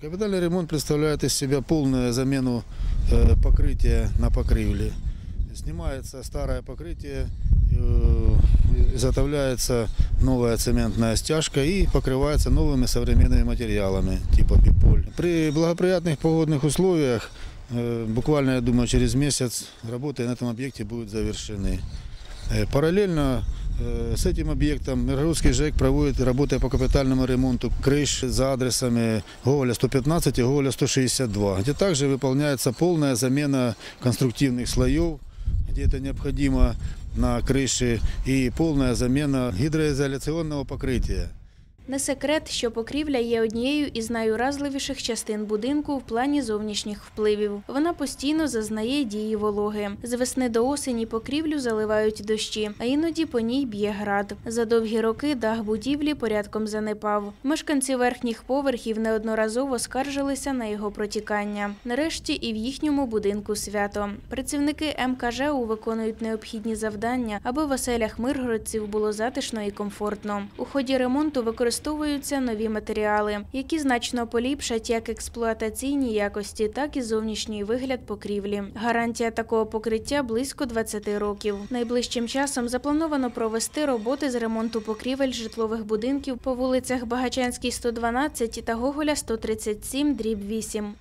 Капитальный ремонт представляет из себя полную замену э, покрытия на покрывле. Снимается старое покрытие, э, изготовляется новая цементная стяжка и покрывается новыми современными материалами типа биполь. При благоприятных погодных условиях, э, буквально, я думаю, через месяц работы на этом объекте будут завершены. Э, Параллельно э, с этим объектом Миргородский ЖЭК проводит работы по капитальному ремонту крыш за адресами Гоголя 115 и Гоголя 162, где также выполняется полная замена конструктивных слоев, где это необходимо на крыше, и полная замена гидроизоляционного покрытия. Не секрет, що покрівля є однією із найуразливіших частин будинку в плані зовнішніх впливів. Вона постійно зазнає дії вологи. З весни до осені покрівлю заливають дощі, а іноді по ній б'є град. За довгі роки дах будівлі порядком занепав. Мешканці верхніх поверхів неодноразово скаржилися на його протікання. Нарешті і в їхньому будинку свято. Працівники МКЖУ виконують необхідні завдання, аби в оселях миргородців було затишно і комфортно. У ході ремонту використовуються нові матеріали, які значно поліпшать як експлуатаційні якості, так і зовнішній вигляд покрівлі. Гарантія такого покриття близько 20 років. Найближчим часом заплановано провести роботи з ремонту покрівель житлових будинків по вулицях Багачанській, 112 та Гоголя 137, дріб 8.